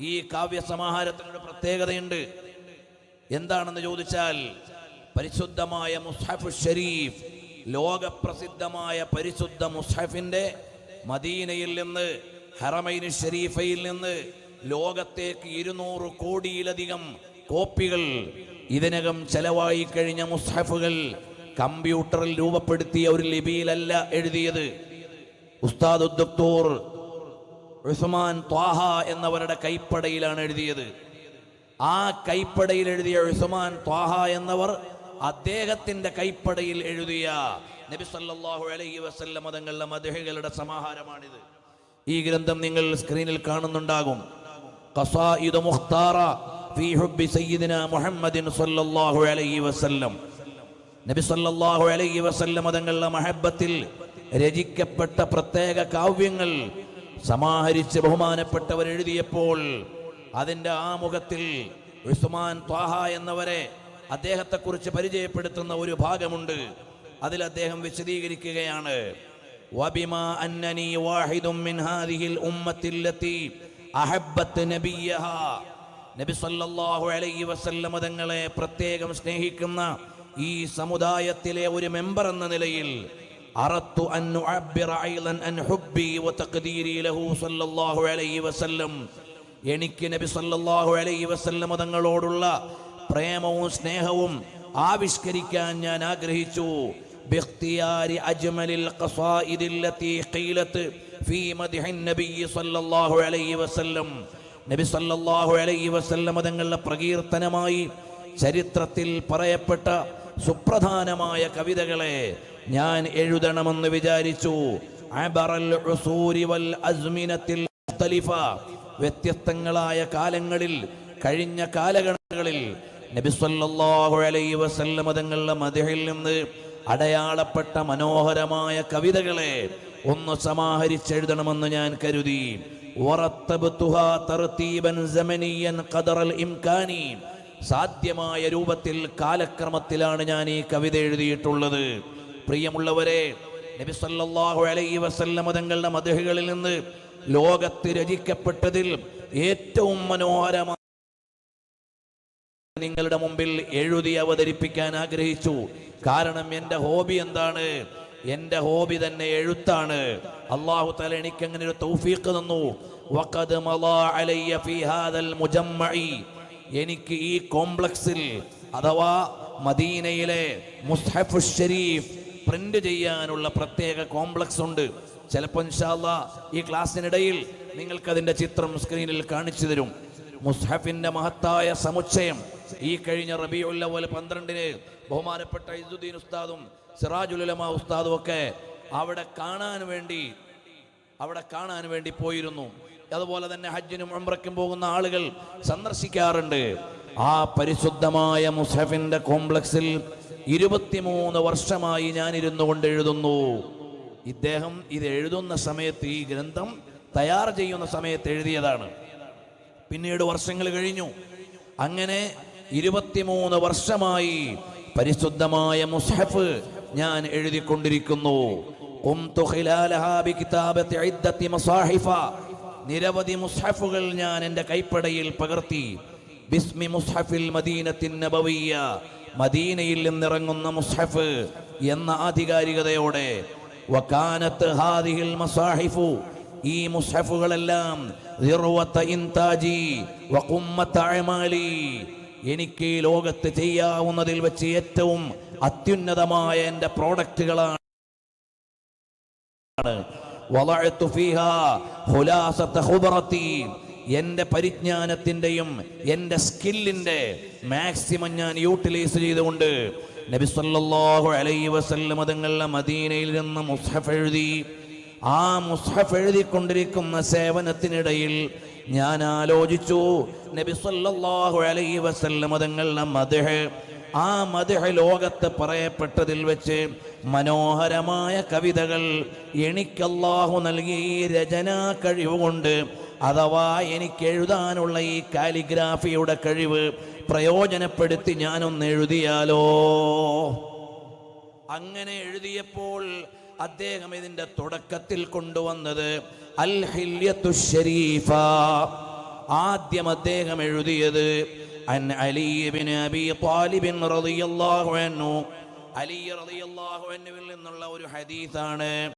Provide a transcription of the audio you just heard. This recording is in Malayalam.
ഈ കാവ്യസമാഹാരത്തിനൊരു പ്രത്യേകതയുണ്ട്. എന്താണെന്ന് ചോദിച്ചാൽ പരിശുദ്ധമായ മുസ്ഹഫ് ഷരീഫ് ലോകപ്രസിദ്ധമായ പരിശുദ്ധ മുസ്ഹഫിന്റെ മദീനയിൽ നിന്ന് ഹറമൈന് ഷരീഫയിൽ നിന്ന് ലോകത്തേക്ക് ഇരുന്നൂറ് കോടിയിലധികം കോപ്പികൾ ഇതിനകം ചെലവായി കഴിഞ്ഞ മുസ്ഹഫുകൾ കമ്പ്യൂട്ടറിൽ രൂപപ്പെടുത്തിയ ഒരു ലിപിയിലല്ല എഴുതിയത്. ഉസ്താദ് ദക്തൂർ ഉസ്മാൻ ത്വാഹ എന്നവരുടെ കൈപ്പടയിലാണ് എഴുതിയത്. ആ കൈപ്പടയിൽ എഴുതിയ ഉസ്മാൻ ത്വാഹ എന്നവർ അദ്ദേഹത്തിന്റെ കൈപ്പടയിൽ എഴുതിയ നബി സല്ലല്ലാഹു അലൈഹി വസല്ലം തങ്ങളുടെ മദഹികളുടെ സമാഹാരമാണിത്. ഈ ഗ്രന്ഥം നിങ്ങൾ സ്ക്രീനിൽ കാണുന്നുണ്ടാകും. നബി സല്ലല്ലാഹു അലൈഹി വസല്ലം തങ്ങളുടെ മഹബത്തിൽ രചിക്കപ്പെട്ട പ്രത്യേക കാവ്യങ്ങൾ സമാഹരിച്ച് ബഹുമാനപ്പെട്ടവർ എഴുതിയപ്പോൾ അതിന്റെ ആമുഖത്തിൽ ഉസ്മാൻ ത്വാഹ എന്നവരെ അദ്ദേഹത്തെക്കുറിച്ച് പരിചയപ്പെടുത്തുന്ന ഒരു ഭാഗമുണ്ട്. അതിൽ അദ്ദേഹം വിശദീകരിക്കുകയാണ്. നബിയഹാ. നബി അലൈഹി തങ്ങളെ പ്രത്യേകം സ്നേഹിക്കുന്ന ഈ സമുദായത്തിലെ ഒരു മെമ്പർ എന്ന നിലയിൽ അറത്തു അൻ ഉഅബ്ബിറ അയ്ളൻ അൻ ഹുബ്ബി വതഖ്ദീരി ലഹു സല്ലല്ലാഹു അലൈഹി വസല്ലം എനിക്ക് നബി സല്ലല്ലാഹു അലൈഹി വസല്ലം തങ്ങളോടുള്ള പ്രേമവും സ്നേഹവും ആവിഷ്കരിക്കാൻ ഞാൻ ആഗ്രഹിച്ചു باختيار أجمل القصائد التي قيلت في مدح النبي صلى الله عليه وسلم നബി സല്ലല്ലാഹു അലൈഹി വസല്ലം തങ്ങളുടെ പ്രകീർത്തനമായി ചരിത്രത്തിൽ പറയപ്പെട്ട സുപ്രധാനമായ കവിതകളെ ഞാൻ എഴുതണമെന്ന് വിചാരിച്ചു. അസ്മിനത്തിൽ വ്യത്യസ്തങ്ങളായ കാലങ്ങളിൽ കഴിഞ്ഞ കാലഘട്ടങ്ങളിൽ നബി സല്ലല്ലാഹു അലൈഹി വസല്ലം തങ്ങളുടെ മദഹിൽ നിന്ന് അടയാളപ്പെട്ട മനോഹരമായ കവിതകളെ ഒന്ന് സമാഹരിച്ചെഴുതണമെന്ന് ഞാൻ കരുതി. സാധ്യമായ രൂപത്തിൽ കാലക്രമത്തിലാണ് ഞാൻ ഈ കവിത എഴുതിയിട്ടുള്ളത്. പ്രിയമുള്ളവരെ നബി സല്ലല്ലാഹു അലൈഹി വസല്ലം തങ്ങളുടെ മദഹുകളിൽ നിന്ന് ലോകത്ത് രചിക്കപ്പെട്ടതിൽ ഏറ്റവും മനോഹരമായ നിങ്ങളുടെ മുമ്പിൽ എഴുതി അവതരിപ്പിക്കാൻ ആഗ്രഹിച്ചു. കാരണം എന്റെ ഹോബി എന്താണ്? എന്റെ ഹോബി തന്നെ എഴുത്താണ്. അള്ളാഹു തല എനിക്ക് അങ്ങനെ ഒരു തൗഫീഖ് തന്നു. വഖദ് മലാ അലയ്യ ഹാദൽ എനിക്ക് ഈ കോംപ്ലക്സിൽ അഥവാ മദീനയിലെ മുസ്ഹഫ് ഷരീഫ് പ്രിന്റ് ചെയ്യാനുള്ള പ്രത്യേക കോംപ്ലക്സ് ഉണ്ട്. ചിലപ്പോൾ ഇൻഷാല്ല ഈ ക്ലാസ്സിനിടയിൽ നിങ്ങൾക്ക് അതിന്റെ ചിത്രം സ്ക്രീനിൽ കാണിച്ചു തരും. മുസ്ഹഫിന്റെ മഹത്തായ സമുച്ചയം. ഈ കഴിഞ്ഞ റബിയുള്ള അവൽ പന്ത്രണ്ടിന് ബഹുമാനപ്പെട്ട ഇസുദ്ദീൻ ഉസ്താദും സിറാജുൽ ഉലമ ഉസ്താദും ഒക്കെ അവിടെ കാണാൻ വേണ്ടി അവിടെ കാണാൻ വേണ്ടി പോയിരുന്നു. അതുപോലെ തന്നെ ഹജ്ജിനും ഉംറയ്ക്കും പോകുന്ന ആളുകൾ സന്ദർശിക്കാറുണ്ട്. ആ പരിശുദ്ധമായ മുസഫിന്റെ കോംപ്ലക്സിൽ ഇരുപത്തിമൂന്ന് വർഷമായി ഞാനിരുന്നു കൊണ്ട് എഴുതുന്നു. ഇദ്ദേഹം ഇത് എഴുതുന്ന സമയത്ത് ഈ ഗ്രന്ഥം തയ്യാർ ചെയ്യുന്ന സമയത്ത് എഴുതിയതാണ്. പിന്നീട് വർഷങ്ങൾ കഴിഞ്ഞു. അങ്ങനെ ഇരുപത്തിമൂന്ന് വർഷമായി പരിശുദ്ധമായ മുസ്ഹഫ് ഞാൻ എഴുതിക്കൊണ്ടിരിക്കുന്നു. നിരവധി മുസ്ഹഫുകൾ ഞാൻ എന്റെ കൈപ്പടയിൽ പകർത്തി. ബിസ്മി മുസ്ഹഫിൽ മദീനത്തിൻ നബവിയ മദീനയിൽ നിന്നിറങ്ങുന്ന മുസ്ഹഫ് എന്ന ആധികാരികതയോടെ വക്കാനത്ത് ഹാദിഹിൽ മസാഹിഫു ഈ മുസ്ഹഫുകളെല്ലാം എനിക്ക് ലോകത്ത് ചെയ്യാവുന്നതിൽ വെച്ച് ഏറ്റവും അത്യുന്നതമായ എന്റെ പ്രോഡക്റ്റുകളാണ്. വളഅ്തു ഫീഹാ ഖുലാസത ഖുബറത്തി എന്റെ പരിജ്ഞാനത്തിന്റെയും എന്റെ സ്കില്ലിന്റെ മാക്സിമം ഞാൻ യൂട്ടിലൈസ് ചെയ്തുകൊണ്ട് നബി സല്ലല്ലാഹു അലൈഹി വസല്ലം തങ്ങളുടെ മദീനയിൽ നിന്ന് മുസ്ഹഫ് എഴുതി ആ മുസ്ഹഫ് എഴുതിക്കൊണ്ടിരിക്കുന്ന സേവനത്തിനിടയിൽ ഞാൻ ആലോചിച്ചു നബി സല്ലല്ലാഹു അലൈഹി വസല്ലം തങ്ങളുടെ മദ്ഹ് ആ മദ്ഹ് ലോകത്ത് പറയപ്പെട്ടതിൽ വെച്ച് മനോഹരമായ കവിതകൾ എനിക്കല്ലാഹു നൽകി രചനാ കഴിവുകൊണ്ട് അഥവാ എനിക്ക് എഴുതാനുള്ള ഈ കാലിഗ്രാഫിയുടെ കഴിവ് പ്രയോജനപ്പെടുത്തി ഞാനൊന്ന് എഴുതിയാലോ? അങ്ങനെ എഴുതിയപ്പോൾ അദ്ദേഹം ഇതിന്റെ തുടക്കത്തിൽ കൊണ്ടുവന്നത് അൽ ഹില്യത്തു ഷരീഫ ആദ്യം അദ്ദേഹം എഴുതിയത് അൻ അലി ബിൻ അബി ത്വാലിബിൻ റളിയല്ലാഹു അൻഹു അലി റളിയല്ലാഹു അൻഹുവിൽ നിന്നുള്ള ഒരു ഹദീസാണ്.